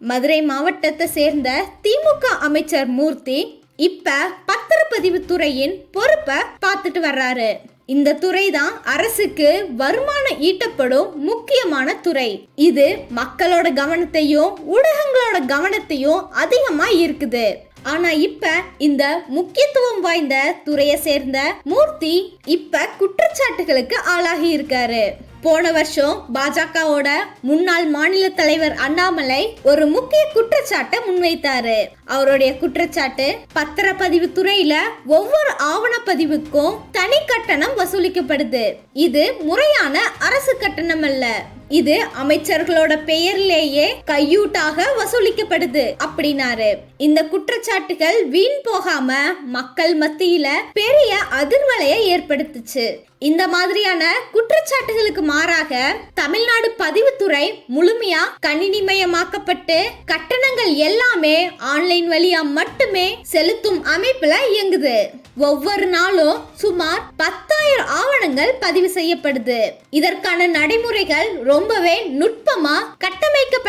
மதுரை மாவட்டத்தை சேர்ந்த திமுக அமைச்சர் மூர்த்தி இப்ப பத்திரப்பதிவு துறையின் பொறுப்பை பார்த்துட்டு வர்றாரு. இந்த துறை தான் அரசுக்கு வருமானம் ஈட்டப்படும் முக்கியமான துறை. இது மக்களோட கவனத்தையும் ஊடகங்களோட கவனத்தையும் அதிகமா இருக்குது ஆனா இப்ப இந்த முக்கியத்துவம் வாய்ந்த துறையை சேர்ந்த மூர்த்தி இப்ப குற்றச்சாட்டுகளுக்கு ஆளாகி இருக்காரு. போன வருஷம் பாஜகவோட முன்னாள் மாநில தலைவர் அண்ணாமலை ஒரு முக்கிய குற்றச்சாட்டை முன்வைத்தாரு. அவருடைய குற்றச்சாட்டு பத்திரப்பதிவு துறையில ஒவ்வொரு ஆவணப்பதிவுக்கும் தனி கட்டணம் வசூலிக்கப்படுது. இது முறையான அரசு கட்டணம் அல்ல. இது அமைச்சர்களோட பெயர்லேயே கையூட்டாக வசூலிக்கப்படுது அப்படின்னாரு. இந்த குற்றச்சாட்டுகள் வீண் போகாம மக்கள் மத்தியில பெரிய அதிர்வலையை ஏற்படுத்துச்சு. இந்த மாதிரியான குற்றச்சாட்டுகளுக்கு மாறாக தமிழ்நாடு பதிவுத்துறை முழுமையா கணினிமயமாக்கப்பட்டு கட்டணங்கள் எல்லாமே ஆன்லைன் வழியா மட்டுமே செலுத்தும் அமைப்புல இயங்குது. ஒவ்வொரு நாளும் சுமார் பத்தாயிரம் ஆவணங்கள் பதிவு செய்யப்படுது. இதற்கான நடைமுறைகள் ரொம்பவே நுட்பமா கட்ட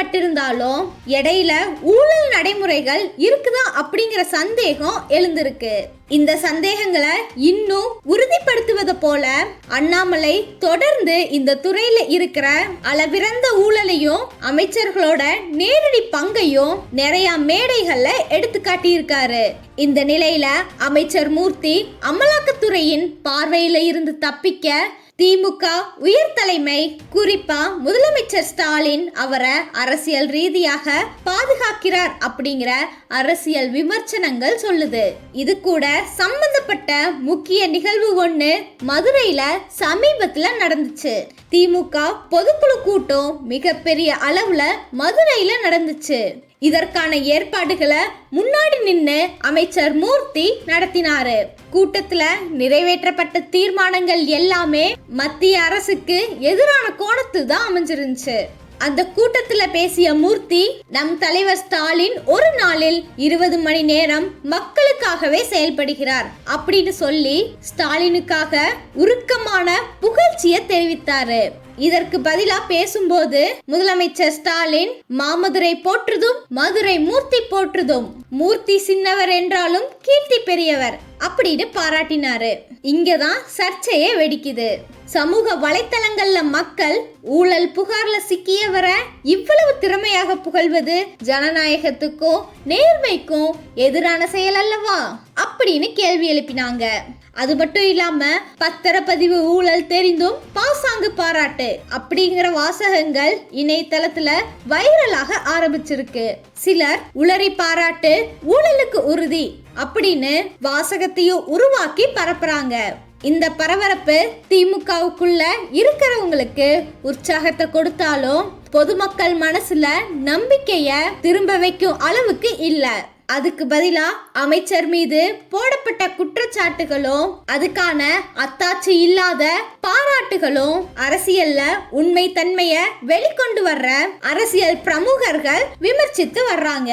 கட்டமைக்கப்பட்டிருந்தாலும் இடையில ஊழல் நடைமுறைகள் இருக்குதா அப்படிங்கிற சந்தேகம் எழுந்திருக்கு. இந்த சந்தேகங்களை இன்னும் உறுதிப்படுத்துவது போல அண்ணாமலை தொடர்ந்து இந்த துறையில இருக்கிற அளவிறந்த ஊழலையும் அமைச்சர்களோட நேரடி பங்கையும் நிறைய மேடைகள்ல எடுத்து காட்டியிருக்காரு. இந்த நிலையில அமைச்சர் மூர்த்தி அமலாக்கத்துறையின் பார்வையில இருந்து தப்பிக்க திமுக உயர் தலைமை குறிப்பா முதலமைச்சர் ஸ்டாலின் அவரை அரசியல் ரீதியாக பாதுகாக்கிறார் அப்படிங்கிற அரசியல் விமர்சனங்கள் சொல்லுது. இது கூட சம்பந்தப்பட்ட முக்கிய நிகழ்வு ஒண்ணு மதுரையில சமீபத்துல நடந்துச்சு. திமுக பொதுக்குழு கூட்டம் மிகப்பெரிய அளவுல மதுரையில நடந்துச்சு. இதற்கான ஏற்பாடுகளை முன்னாடி நின்று அமைச்சர் மூர்த்தி நடத்தினாரு. கூட்டத்துல நிறைவேற்றப்பட்ட தீர்மானங்கள் எல்லாமே மத்திய அரசுக்கு எதிரான கோணத்தில் தான் அமைஞ்சிருந்துச்சு. அந்த கூட்டத்துல பேசிய மூர்த்தி நம் தலைவர் ஸ்டாலின் ஒரு நாளில் இருபது மணி நேரம் மக்களுக்காகவே செயல்படுகிறார் அப்படின்னு சொல்லி ஸ்டாலினுக்காக உருக்கமான புகழ்ச்சியை தெரிவித்தாரு. இதற்கு பதிலா பேசும்போது முதலமைச்சர் ஸ்டாலின் மாமதுரை போற்றுதும் மதுரை மூர்த்தி போற்றுதும். மூர்த்தி சின்னவர் என்றாலும் கீர்த்தி பெரியவர். அப்படின்னு பாராட்டினாரு. இங்கதான் சர்ச்சையே வெடிக்குது. சமூக வலைத்தளங்கள்ல மக்கள் ஊழல் புகார்ல சிக்கியவரை இவ்வளவு திறமையாக புகழ்வது? ஜனநாயகத்துக்கும் நேர்மைக்கும் எதிரான செயல் அல்லவா? அப்படின்னு கேள்வி எழுப்பினாங்க. அது மட்டும் இல்லாம பத்திரப்பதிவு ஊழல் தெரிந்தும் பாசாங்கு பாராட்டு அப்படிங்கிற வாசகங்கள் இணையதளத்துல வைரலாக ஆரம்பிச்சிருக்கு. சிலர் உளறி பாராட்டு ஊழலுக்கு உறுதி அப்படின்னு வாசகத்தையும் உருவாக்கி பரப்புறாங்க. இந்த பரபரப்பு திமுகவுக்குள்ள இருக்கிறவங்களுக்கு உற்சாகத்தை கொடுத்தாலும் பொதுமக்கள் மனசுல நம்பிக்கைய திரும்ப வைக்கும் அளவுக்கு இல்ல. அதுக்கு பதிலா அமைச்சர் மீது போடப்பட்ட குற்றச்சாட்டுகளும் அதுக்கான அத்தாட்சி இல்லாத பாராட்டுகளும் அரசியல்ல உண்மை தன்மைய வெளிக்கொண்டு வர்ற அரசியல் பிரமுகர்கள் விமர்சித்து வர்றாங்க.